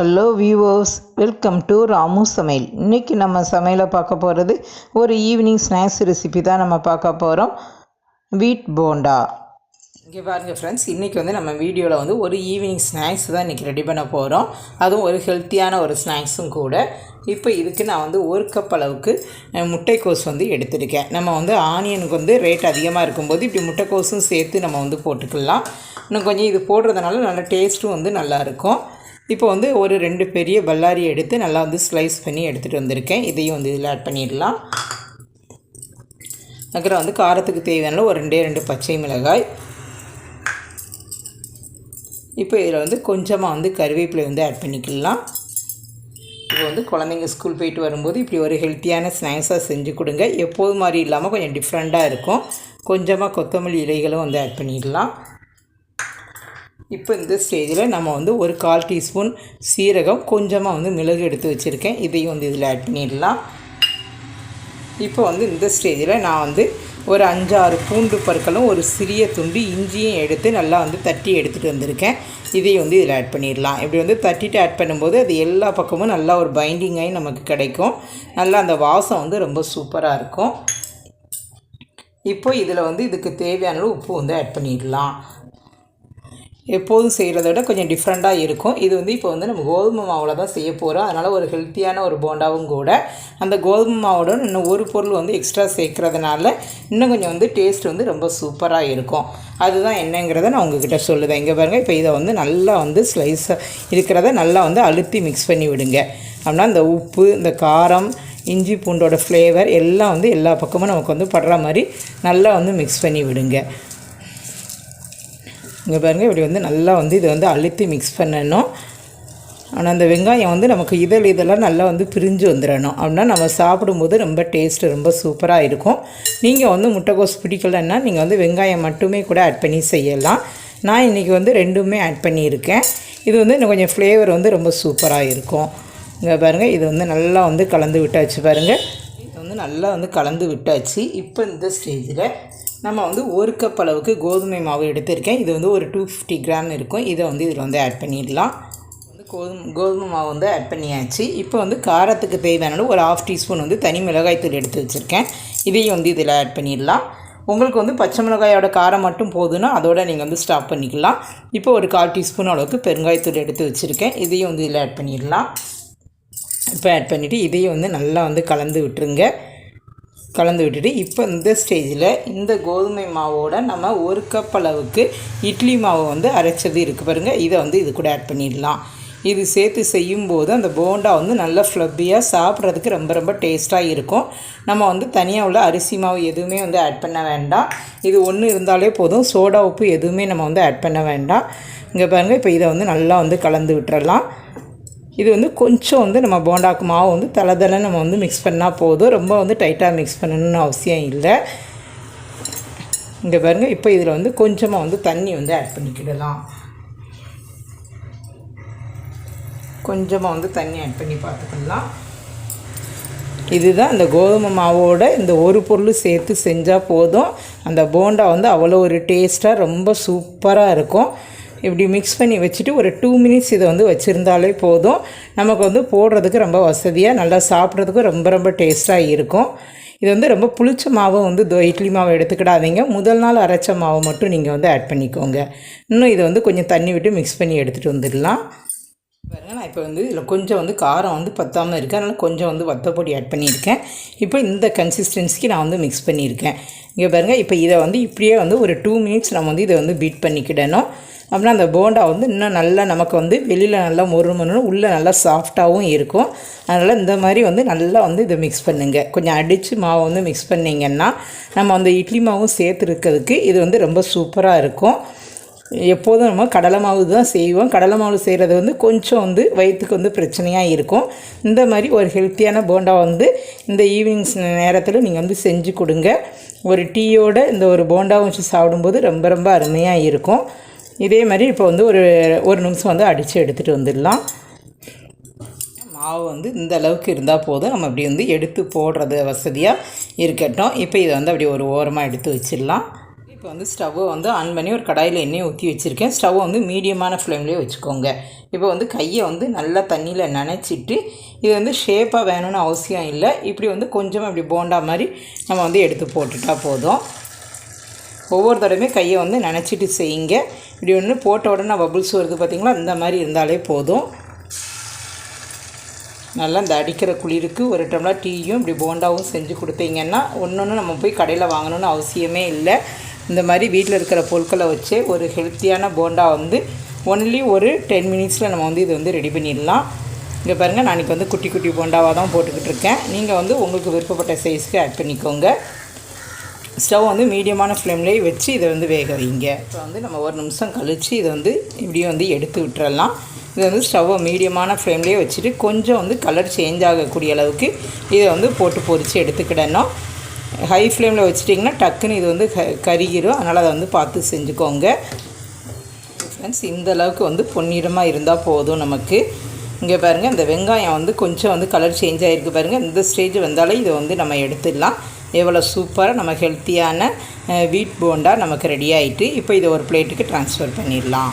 Hello viewers welcome to Ramu சமையல் இன்றைக்கி நம்ம சமையலை பார்க்க போகிறது ஒரு ஈவினிங் ஸ்நாக்ஸ் ரெசிபி தான் நம்ம பார்க்க போகிறோம் வீட் போண்டா இங்கே பாருங்கள் ஃப்ரெண்ட்ஸ் இன்றைக்கி வந்து நம்ம வீடியோவில் வந்து ஒரு ஈவினிங் ஸ்நாக்ஸ் தான் இன்றைக்கி ரெடி பண்ண போகிறோம் அதுவும் ஒரு ஹெல்த்தியான ஒரு ஸ்நாக்ஸும் கூட. இப்போ இதுக்கு நான் வந்து ஒரு கப் அளவுக்கு முட்டைக்கோஸ் வந்து எடுத்திருக்கேன். நம்ம வந்து ஆனியனுக்கு வந்து ரேட் அதிகமாக இருக்கும்போது இப்படி முட்டைக்கோஸும் சேர்த்து நம்ம வந்து போட்டுக்கலாம். இன்னும் கொஞ்சம் இது போடுறதுனால நல்ல டேஸ்ட்டும் வந்து நல்லாயிருக்கும் இப்போ வந்து ஒரு ரெண்டு பெரிய பல்லாரி எடுத்து நல்லா வந்து ஸ்லைஸ் பண்ணி எடுத்துகிட்டு வந்திருக்கேன். இதையும் வந்து இதில் ஆட் பண்ணிடலாம். அப்புறம் வந்து காரத்துக்கு தேவையான ஒரு ரெண்டே ரெண்டு பச்சை மிளகாய். இப்போ இதில் வந்து கொஞ்சமாக வந்து கருவேப்பிலை வந்து ஆட் பண்ணிக்கலாம். இப்போ வந்து குழந்தைங்க ஸ்கூல் போயிட்டு வரும்போது இப்படி ஒரு ஹெல்த்தியான ஸ்நாக்ஸாக செஞ்சு கொடுங்க. எப்போது மாதிரி இல்லாமல் கொஞ்சம் டிஃப்ரெண்ட்டாக இருக்கும். கொஞ்சமாக கொத்தமல்லி இலைகளும் வந்து ஆட் பண்ணிடலாம். இப்போ இந்த ஸ்டேஜில் நம்ம வந்து ஒரு கால் டீஸ்பூன் சீரகம் கொஞ்சமாக வந்து மிளகு எடுத்து வச்சுருக்கேன். இதையும் வந்து இதில் ஆட் பண்ணிடலாம். இப்போ வந்து இந்த ஸ்டேஜில் நான் வந்து ஒரு அஞ்சாறு பூண்டு பற்களும் ஒரு சிறிய துண்டு இஞ்சியும் எடுத்து நல்லா வந்து தட்டி எடுத்துகிட்டு வந்திருக்கேன். இதையும் வந்து இதில் ஆட் பண்ணிடலாம். இப்படி வந்து தட்டிட்டு ஆட் பண்ணும்போது அது எல்லா பக்கமும் நல்லா ஒரு பைண்டிங்காகி நமக்கு கிடைக்கும். நல்லா அந்த வாசம் வந்து ரொம்ப சூப்பராக இருக்கும். இப்போ இதில் வந்து இதுக்கு தேவையான உப்பு வந்து ஆட் பண்ணிடலாம். எப்போதும் செய்கிறத விட கொஞ்சம் டிஃப்ரெண்ட்டாக இருக்கும். இது வந்து இப்போ வந்து நம்ம கோதுமை மாவில் தான் செய்ய போகிறோம் அதனால் ஒரு ஹெல்த்தியான ஒரு போண்டாவும் கூட. அந்த கோதுமை மாவோட இன்னும் ஒரு பொருள் வந்து எக்ஸ்ட்ரா சேர்க்குறதுனால இன்னும் கொஞ்சம் வந்து டேஸ்ட் வந்து ரொம்ப சூப்பராக இருக்கும். அதுதான் என்னங்கிறத நான் உங்ககிட்ட சொல்லுதேன். இங்கே பாருங்கள் இப்போ இதை வந்து நல்லா வந்து ஸ்லைஸாக இருக்கிறத நல்லா வந்து அழுத்தி மிக்ஸ் பண்ணி விடுங்க. அப்படின்னா இந்த உப்பு இந்த காரம் இஞ்சி பூண்டோட ஃப்ளேவர் எல்லாம் வந்து எல்லா பக்கமும் நமக்கு வந்து படுற மாதிரி நல்லா வந்து மிக்ஸ் பண்ணி விடுங்க. இங்கே பாருங்கள் இப்படி வந்து நல்லா வந்து இதை வந்து அழுத்தி மிக்ஸ் பண்ணணும். ஆனால் அந்த வெங்காயம் வந்து நமக்கு இதழ் இதெல்லாம் நல்லா வந்து பிரிஞ்சு வந்துடணும் அப்படின்னா நம்ம சாப்பிடும்போது ரொம்ப டேஸ்ட்டு ரொம்ப சூப்பராக இருக்கும். நீங்கள் வந்து முட்டைக்கோஸ் பிடிக்கலன்னா நீங்கள் வந்து வெங்காயம் மட்டுமே கூட ஆட் பண்ணி செய்யலாம். நான் இன்றைக்கி வந்து ரெண்டுமே ஆட் பண்ணியிருக்கேன். இது வந்து இன்னும் கொஞ்சம் ஃப்ளேவர் வந்து ரொம்ப சூப்பராக இருக்கும். இங்கே பாருங்கள் இது வந்து நல்லா வந்து கலந்து விட்டாச்சு பாருங்கள் இது வந்து நல்லா வந்து கலந்து விட்டாச்சு. இப்போ இந்த ஸ்டேஜில் நம்ம வந்து ஒரு கப் அளவுக்கு கோதுமை மாவு எடுத்திருக்கேன். இது வந்து ஒரு டூ ஃபிஃப்டி கிராம் இருக்கும். இதை வந்து இதில் வந்து ஆட் பண்ணிடலாம். வந்து கோதுமை கோதுமை மாவு வந்து ஆட் பண்ணியாச்சு. இப்போ வந்து காரத்துக்கு தேவையான ஒரு ஆஃப் டீஸ்பூன் வந்து தனி மிளகாய்த்தூள் எடுத்து வச்சுருக்கேன். இதையும் வந்து இதில் ஆட் பண்ணிடலாம். உங்களுக்கு வந்து பச்சை மிளகாயோட காரம் மட்டும் போதுன்னா அதோட நீங்கள் வந்து ஸ்டாப் பண்ணிக்கலாம். இப்போ ஒரு கால் டீஸ்பூன் அளவுக்கு பெருங்காயத்தூள் எடுத்து வச்சுருக்கேன். இதையும் வந்து இதில் ஆட் பண்ணிடலாம். இப்போ ஆட் பண்ணிவிட்டு இதையும் வந்து நல்லா வந்து கலந்து விட்டுருங்க. கலந்து விட்டுட்டு இப்போ இந்த ஸ்டேஜில் இந்த கோதுமை மாவோட நம்ம ஒரு கப் அளவுக்கு இட்லி மாவு வந்து அரைச்சது இருக்குது பாருங்கள் இதை வந்து இது கூட ஆட் பண்ணிடலாம். இது சேர்த்து செய்யும்போது அந்த போண்டா வந்து நல்லா ஃப்ளப்பியாக சாப்பிட்றதுக்கு ரொம்ப ரொம்ப டேஸ்ட்டாக இருக்கும். நம்ம வந்து தனியாக உள்ள அரிசி மாவு எதுவுமே வந்து ஆட் பண்ண வேண்டாம். இது ஒன்று இருந்தாலே போதும். சோடா உப்பு எதுவுமே நம்ம வந்து ஆட் பண்ண வேண்டாம். இங்கே பாருங்கள் இப்போ இதை வந்து நல்லா வந்து கலந்து விட்டுறலாம். இது வந்து கொஞ்சம் வந்து நம்ம போண்டாக்கு மாவு வந்து தலை தலை நம்ம வந்து மிக்ஸ் பண்ணால் போதும். ரொம்ப வந்து டைட்டாக மிக்ஸ் பண்ணணும்னு அவசியம் இல்லை. இங்கே பாருங்கள் இப்போ இதில் வந்து கொஞ்சமாக வந்து தண்ணி வந்து ஆட் பண்ணிக்கிடலாம். கொஞ்சமாக வந்து தண்ணி ஆட் பண்ணி பார்த்துக்கலாம். இதுதான் இந்த கோதுமை மாவோட இந்த ஒரு பொருள் சேர்த்து செஞ்சால் போதும். அந்த போண்டா வந்து அவ்வளோ ஒரு டேஸ்ட்டாக ரொம்ப சூப்பராக இருக்கும். இப்படி மிக்ஸ் பண்ணி வச்சுட்டு ஒரு டூ மினிட்ஸ் இதை வந்து வச்சுருந்தாலே போதும். நமக்கு வந்து போடுறதுக்கு ரொம்ப வசதியாக நல்லா சாப்பிட்றதுக்கும் ரொம்ப ரொம்ப டேஸ்ட்டாக இருக்கும். இது வந்து ரொம்ப புளிச்ச மாவை வந்து தோ இட்லி மாவை எடுத்துக்கிடாதீங்க. முதல் நாள் அரைச்ச மாவை மட்டும் நீங்கள் வந்து ஆட் பண்ணிக்கோங்க. இன்னும் இதை வந்து கொஞ்சம் தண்ணி விட்டு மிக்ஸ் பண்ணி எடுத்துகிட்டு வந்துடலாம். பாருங்க நான் இப்போ வந்து இதில் கொஞ்சம் வந்து காரம் வந்து பற்றாமல் இருக்குது அதனால் கொஞ்சம் வந்து வத்தப்பொடி ஆட் பண்ணியிருக்கேன். இப்போ இந்த கன்சிஸ்டன்சிக்கு நான் வந்து மிக்ஸ் பண்ணியிருக்கேன். இங்கே பாருங்கள் இப்போ இதை வந்து இப்படியே வந்து ஒரு டூ மினிட்ஸ் நம்ம வந்து இதை வந்து பீட் பண்ணிக்கிடணும். அப்படின்னா அந்த போண்டா வந்து இன்னும் நல்லா நமக்கு வந்து வெளியில் நல்லா மொறு மொறுன்னு உள்ளே நல்லா சாஃப்டாகவும் இருக்கும். அதனால் இந்த மாதிரி வந்து நல்லா வந்து இதை மிக்ஸ் பண்ணுங்கள் கொஞ்சம் அடித்து மாவை வந்து மிக்ஸ் பண்ணிங்கன்னா நம்ம அந்த இட்லி மாவும் சேர்த்துருக்கிறதுக்கு இது வந்து ரொம்ப சூப்பராக இருக்கும். எப்போதும் நம்ம கடலை மாவு தான் செய்வோம். கடலை மாவு செய்கிறது வந்து கொஞ்சம் வந்து வயிற்றுக்கு வந்து பிரச்சனையாக இருக்கும். இந்த மாதிரி ஒரு ஹெல்த்தியான போண்டா வந்து இந்த ஈவினிங்ஸ் நேரத்தில் நீங்கள் வந்து செஞ்சு கொடுங்க. ஒரு டீயோட இந்த ஒரு போண்டா வச்சு சாப்பிடும்போது ரொம்ப ரொம்ப அருமையாக இருக்கும். இதே மாதிரி இப்போ வந்து ஒரு ஒரு நிமிஷம் வந்து அடித்து எடுத்துகிட்டு வந்துடலாம். மாவு வந்து இந்த அளவுக்கு இருந்தால் போதும். நம்ம அப்படி வந்து எடுத்து போடுறது வசதியாக இருக்கட்டும். இப்போ இதை வந்து அப்படி ஒரு ஓரமாக எடுத்து வச்சிடலாம். இப்போ வந்து ஸ்டவ்வை வந்து ஆன் பண்ணி ஒரு கடாயில் எண்ணெய் ஊற்றி வச்சுருக்கேன். ஸ்டவ்வை வந்து மீடியமான ஃப்ளேம்லேயே வச்சுக்கோங்க. இப்போ வந்து கையை வந்து நல்லா தண்ணியில் நனைச்சிட்டு இது வந்து ஷேப்பாக வேணும்னு அவசியம் இல்லை. இப்படி வந்து கொஞ்சம் இப்படி போண்டா மாதிரி நம்ம வந்து எடுத்து போட்டுட்டா போதும். ஒவ்வொரு தடவையும் கையை வந்து நினச்சிட்டு செய்யுங்க. இப்படி ஒன்று போட்ட உடனே பபுள்ஸ் வருது பார்த்திங்களா? இந்த மாதிரி இருந்தாலே போதும். நல்லா இந்த அடிக்கிற குளிருக்கு ஒரு டம்ளர் டீயும் இப்படி போண்டாவும் செஞ்சு கொடுத்தீங்கன்னா ஒன்று ஒன்று நம்ம போய் கடையில் வாங்கணும்னு அவசியமே இல்லை. இந்த மாதிரி வீட்டில் இருக்கிற பொருட்களை வச்சு ஒரு ஹெல்த்தியான போண்டா வந்து ஒன்லி ஒரு டென் மினிட்ஸில் நம்ம வந்து இது வந்து ரெடி பண்ணிடலாம். இங்கே பாருங்கள் நான் இன்றைக்கி வந்து குட்டி குட்டி போண்டாவாக தான் போட்டுக்கிட்டு இருக்கேன். நீங்கள் வந்து உங்களுக்கு விருப்பப்பட்ட சைஸ்க்கு ஆட் பண்ணிக்கோங்க. ஸ்டவ் வந்து மீடியமான ஃப்ளேம்லேயே வச்சு இதை வந்து வேக வைங்க. இப்போ வந்து நம்ம ஒரு நிமிஷம் கழித்து இதை வந்து இப்படியே வந்து எடுத்து விட்டுறலாம். இதை வந்து ஸ்டவ்வை மீடியமான ஃப்ளேம்லேயே வச்சுட்டு கொஞ்சம் வந்து கலர் சேஞ்ச் ஆகக்கூடிய அளவுக்கு இதை வந்து போட்டு பொரித்து எடுத்துக்கிடணும். ஹை ஃப்ளேமில் வச்சிட்டிங்கன்னா டக்குன்னு இது வந்து க கருகிரும். அதனால் அதை வந்து பார்த்து செஞ்சுக்கோங்க. ஃப்ரெண்ட்ஸ் இந்தளவுக்கு வந்து பொன்னிடமாக இருந்தால் போதும் நமக்கு. இங்கே பாருங்கள் இந்த வெங்காயம் வந்து கொஞ்சம் வந்து கலர் சேஞ்ச் ஆகிருக்கு பாருங்கள் இந்த ஸ்டேஜ் வந்தாலே இதை வந்து நம்ம எடுத்துடலாம். எவ்வளோ சூப்பராக நம்ம ஹெல்த்தியான வீட் போண்டா நமக்கு ரெடி ஆகிட்டு இப்போ இதை ஒரு பிளேட்டுக்கு ட்ரான்ஸ்ஃபர் பண்ணிடலாம்.